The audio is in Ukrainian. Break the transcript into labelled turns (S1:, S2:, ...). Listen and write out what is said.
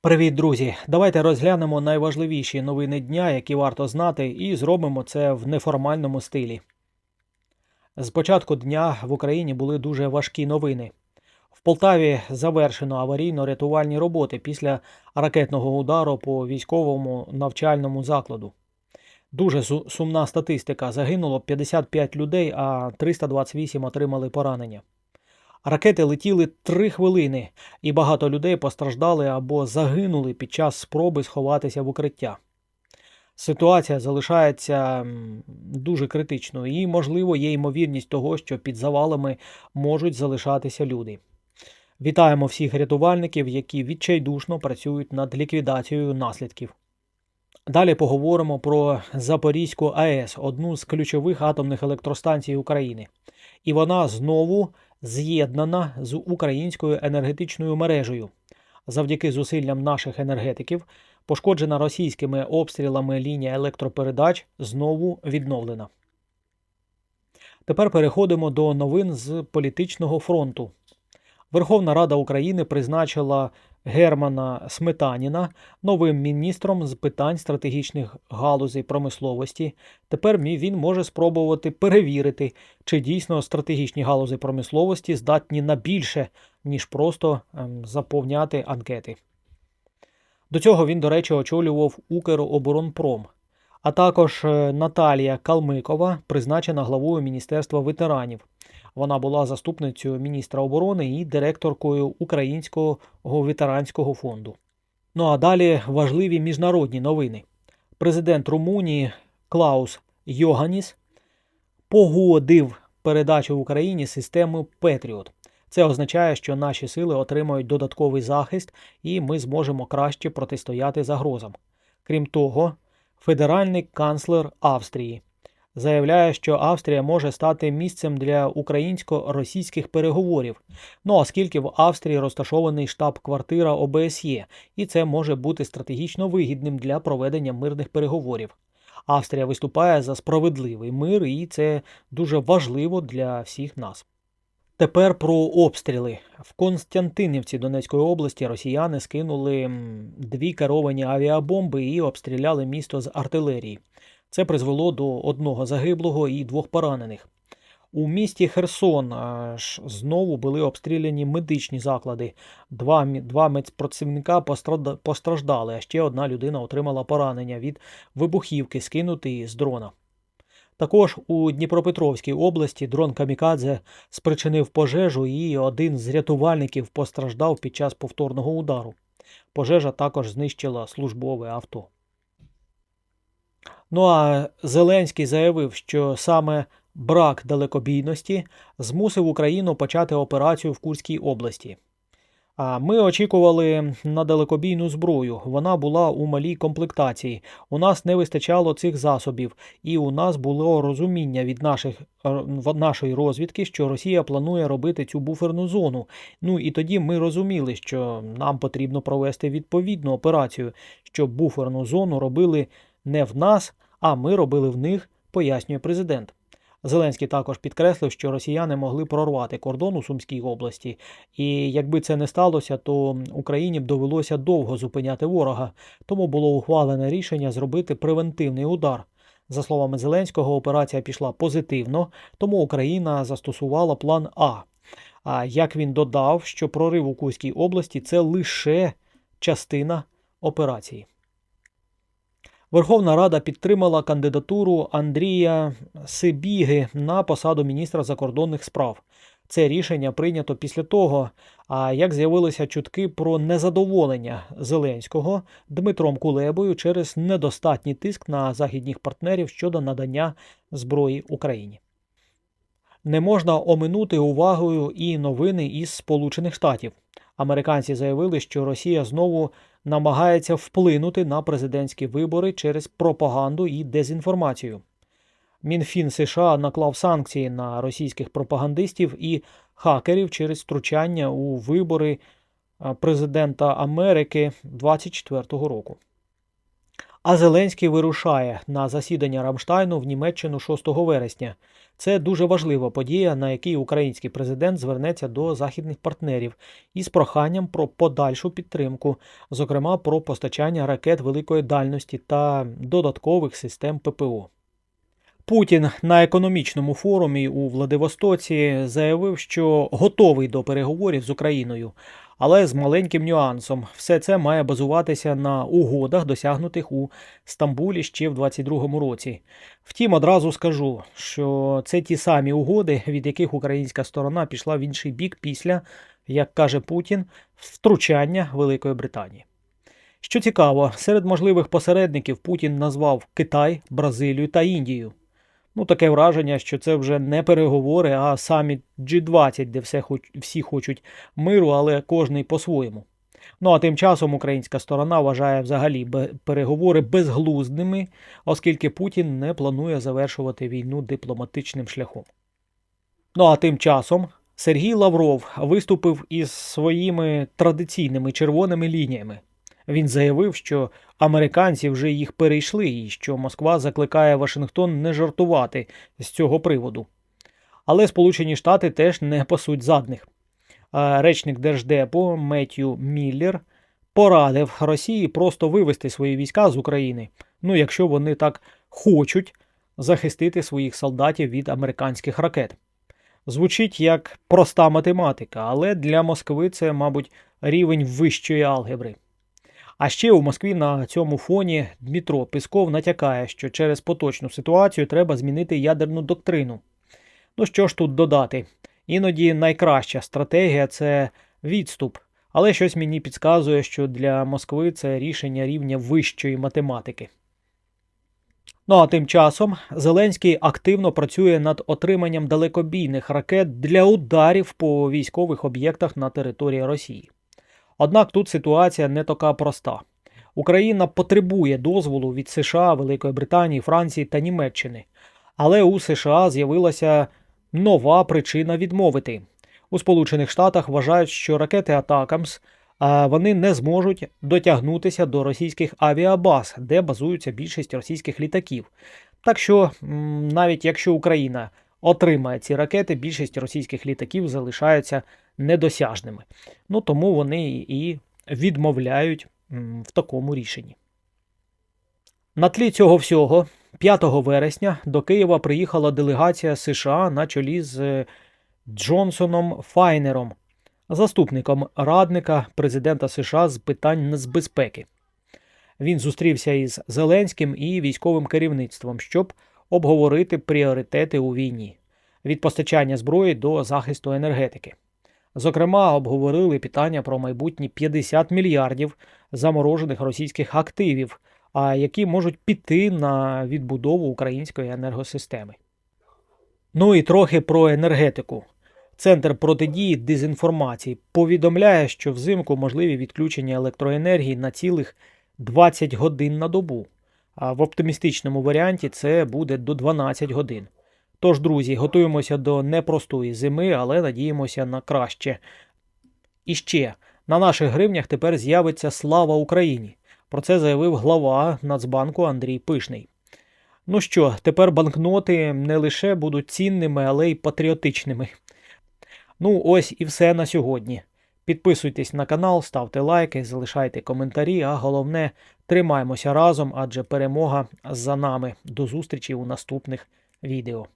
S1: Привіт, друзі! Давайте розглянемо найважливіші новини дня, які варто знати, і зробимо це в неформальному стилі. З початку дня в Україні були дуже важкі новини. В Полтаві завершено аварійно-рятувальні роботи після ракетного удару по військовому навчальному закладу. Дуже сумна статистика. Загинуло 55 людей, а 328 отримали поранення. Ракети летіли три хвилини, і багато людей постраждали або загинули під час спроби сховатися в укриття. Ситуація залишається дуже критичною, і, можливо, є ймовірність того, що під завалами можуть залишатися люди. Вітаємо всіх рятувальників, які відчайдушно працюють над ліквідацією наслідків. Далі поговоримо про Запорізьку АЕС, одну з ключових атомних електростанцій України. І вона знову з'єднана з українською енергетичною мережею. Завдяки зусиллям наших енергетиків, пошкоджена російськими обстрілами лінія електропередач знову відновлена. Тепер переходимо до новин з політичного фронту. Верховна Рада України призначила Германа Сметаніна новим міністром з питань стратегічних галузей промисловості. Тепер він може спробувати перевірити, чи дійсно стратегічні галузі промисловості здатні на більше, ніж просто ем, заповняти анкети. До цього він, до речі, очолював Укроборонпром. А також е, Наталія Калмикова призначена главою Міністерства ветеранів. Вона була заступницею міністра оборони і директоркою Українського ветеранського фонду. Ну а далі важливі міжнародні новини. Президент Румунії Клаус Йоганіс погодив передачу в Україні системи Петріот. Це означає, що наші сили отримають додатковий захист і ми зможемо краще протистояти загрозам. Крім того, федеральний канцлер Австрії заявляє, що Австрія може стати місцем для українсько-російських переговорів. Ну оскільки в Австрії розташований штаб-квартира ОБСЄ, і це може бути стратегічно вигідним для проведення мирних переговорів. Австрія виступає за справедливий мир, і це дуже важливо для всіх нас. Тепер про обстріли. В Константинівці Донецької області росіяни скинули дві керовані авіабомби і обстріляли місто з артилерії. Це призвело до одного загиблого і двох поранених. У місті Херсон аж знову були обстріляні медичні заклади. Два, два медпрацівника постраждали, а ще одна людина отримала поранення від вибухівки, скинутої з дрона. Також у Дніпропетровській області дрон Камікадзе спричинив пожежу, і один з рятувальників постраждав під час повторного удару. Пожежа також знищила службове авто. Ну а Зеленський заявив, що саме брак далекобійності змусив Україну почати операцію в Курській області. А ми очікували на далекобійну зброю. Вона була у малій комплектації. У нас не вистачало цих засобів, і у нас було розуміння від наших, нашої розвідки, що Росія планує робити цю буферну зону. Ну і тоді ми розуміли, що нам потрібно провести відповідну операцію, щоб буферну зону робили не в нас, а ми робили в них, пояснює президент. Зеленський також підкреслив, що росіяни могли прорвати кордон у Сумській області, і якби це не сталося, то Україні б довелося довго зупиняти ворога, тому було ухвалене рішення зробити превентивний удар. За словами Зеленського, операція пішла позитивно, тому Україна застосувала план А. А як він додав, що прорив у Кузькій області це лише частина операції. Верховна Рада підтримала кандидатуру Андрія Сибіги на посаду міністра закордонних справ. Це рішення прийнято після того, а як з'явилися чутки про незадоволення Зеленського Дмитром Кулебою через недостатній тиск на західних партнерів щодо надання зброї Україні. Не можна оминути увагою і новини із Сполучених Штатів. Американці заявили, що Росія знову намагається вплинути на президентські вибори через пропаганду і дезінформацію. Мінфін США наклав санкції на російських пропагандистів і хакерів через втручання у вибори президента Америки 2024 року. А Зеленський вирушає на засідання Рамштайну в Німеччину 6 вересня. Це дуже важлива подія, на якій український президент звернеться до західних партнерів із проханням про подальшу підтримку, зокрема про постачання ракет великої дальності та додаткових систем ППО. Путін на економічному форумі у Владивостоці заявив, що готовий до переговорів з Україною, але з маленьким нюансом. Все це має базуватися на угодах, досягнутих у Стамбулі ще в 22-му році. Втім, одразу скажу, що це ті самі угоди, від яких українська сторона пішла в інший бік після, як каже Путін, втручання Великої Британії. Що цікаво, серед можливих посередників Путін назвав Китай, Бразилію та Індію. Ну, таке враження, що це вже не переговори, а саміт G20, де все хоч, всі хочуть миру, але кожний по-своєму. Ну а тим часом українська сторона вважає взагалі переговори безглуздими, оскільки Путін не планує завершувати війну дипломатичним шляхом. Ну а тим часом Сергій Лавров виступив із своїми традиційними червоними лініями. Він заявив, що американці вже їх перейшли і що Москва закликає Вашингтон не жартувати з цього приводу. Але Сполучені Штати теж не пасуть задних. Речник Держдепу Меттью Міллер порадив Росії просто вивести свої війська з України, ну якщо вони так хочуть захистити своїх солдатів від американських ракет. Звучить як проста математика, але для Москви це, мабуть, рівень вищої алгебри. А ще у Москві на цьому фоні Дмитро Песков натякає, що через поточну ситуацію треба змінити ядерну доктрину. Ну що ж тут додати? Іноді найкраща стратегія це відступ, але щось мені підказує, що для Москви це рішення рівня вищої математики. Ну а тим часом Зеленський активно працює над отриманням далекобійних ракет для ударів по військових об'єктах на території Росії. Однак тут ситуація не така проста. Україна потребує дозволу від США, Великої Британії, Франції та Німеччини. Але у США з'явилася нова причина відмовити. У Сполучених Штатах вважають, що ракети Атакамс вони не зможуть дотягнутися до російських авіабаз, де базуються більшість російських літаків. Так що, навіть якщо Україна отримає ці ракети, більшість російських літаків залишаються недосяжними. Ну тому вони і відмовляють в такому рішенні. На тлі цього всього, 5 вересня до Києва приїхала делегація США на чолі з е, Джонсоном Файнером, заступником радника президента США з питань з безпеки. Він зустрівся із Зеленським і військовим керівництвом, щоб обговорити пріоритети у війні від постачання зброї до захисту енергетики. Зокрема, обговорили питання про майбутні 50 мільярдів заморожених російських активів, які можуть піти на відбудову української енергосистеми. Ну і трохи про енергетику. Центр протидії дезінформації повідомляє, що взимку можливі відключення електроенергії на цілих 20 годин на добу. А в оптимістичному варіанті це буде до 12 годин. Тож, друзі, готуємося до непростої зими, але надіємося на краще. І ще на наших гривнях тепер з'явиться слава Україні. Про це заявив глава Нацбанку Андрій Пишний. Ну що, тепер банкноти не лише будуть цінними, але й патріотичними. Ну, ось і все на сьогодні. Підписуйтесь на канал, ставте лайки, залишайте коментарі, а головне, тримаймося разом, адже перемога за нами. До зустрічі у наступних відео.